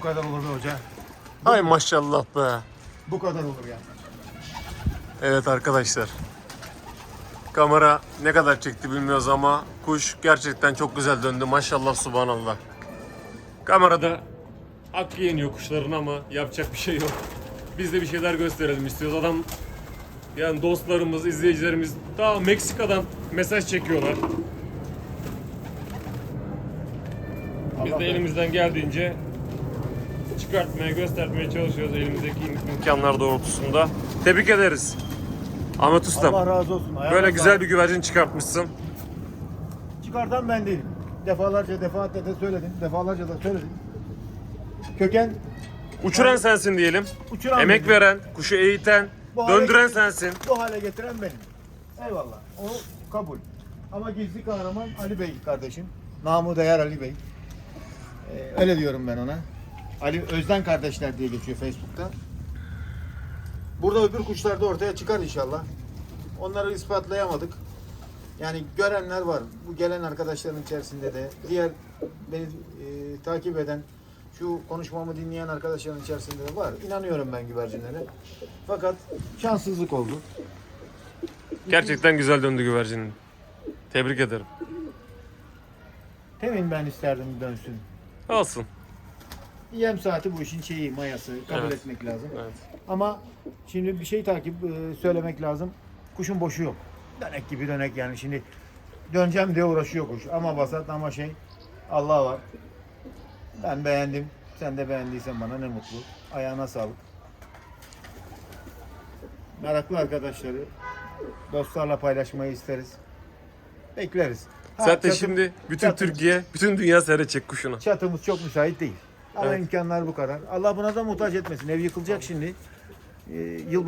kadar olur be hoca. Ay maşallah be. Bu kadar olur ya. Evet arkadaşlar. Kamera ne kadar çekti bilmiyoruz ama kuş gerçekten çok güzel döndü. Maşallah subhanallah. Kamerada hakkı yeniyor kuşların ama yapacak bir şey yok. Biz de bir şeyler gösterelim istiyoruz. Adam yani dostlarımız, izleyicilerimiz daha Meksika'dan mesaj çekiyorlar. Biz de elimizden geldiğince çıkartmaya, göstermeye çalışıyoruz elimizdeki im- imkanlar doğrultusunda. Tebrik ederiz. Ahmet Ustam. Allah razı olsun. Ayağına Böyle sağlık. güzel bir güvercin çıkartmışsın. Çıkartan ben değilim. Defalarca defaatle de söyledim. Defalarca da söyledim. Köken Uçuran sensin diyelim. uçuran Emek benim. veren, kuşu eğiten, Bu hale döndüren getir- sensin. Bu hale getiren benim. Eyvallah. O kabul. Ama gizli kahraman Ali Bey kardeşim. Namı değer Ali Bey. Ee, öyle diyorum ben ona. Ali Özden kardeşler diye geçiyor Facebook'ta. Burada öbür kuşlar da ortaya çıkar inşallah. Onları ispatlayamadık. Yani görenler var. Bu gelen arkadaşların içerisinde de diğer beni e, takip eden şu konuşmamı dinleyen arkadaşların içerisinde de var. İnanıyorum ben güvercinlere. Fakat şanssızlık oldu. Gerçekten güzel döndü güvercinin. Tebrik ederim. Temin ben isterdim dönsün. Olsun. Yem saati bu işin şeyi, mayası. Kabul Evet. etmek lazım. Evet. Ama şimdi bir şey takip e, söylemek lazım. Kuşun boşu yok. Dönek gibi dönek yani şimdi döneceğim diye uğraşıyor kuş. Ama basat ama şey Allah var. Ben beğendim. Sen de beğendiysen bana ne mutlu. Ayağına sağlık. Meraklı arkadaşları dostlarla paylaşmayı isteriz. Bekleriz. Ha, Zaten çatı- şimdi bütün çatımız- Türkiye, bütün dünya seyredecek kuşunu. Çatımız çok müsait değil. Ama Evet. imkanlar bu kadar. Allah buna da muhtaç etmesin. Ev yıkılacak şimdi. Ee, yıl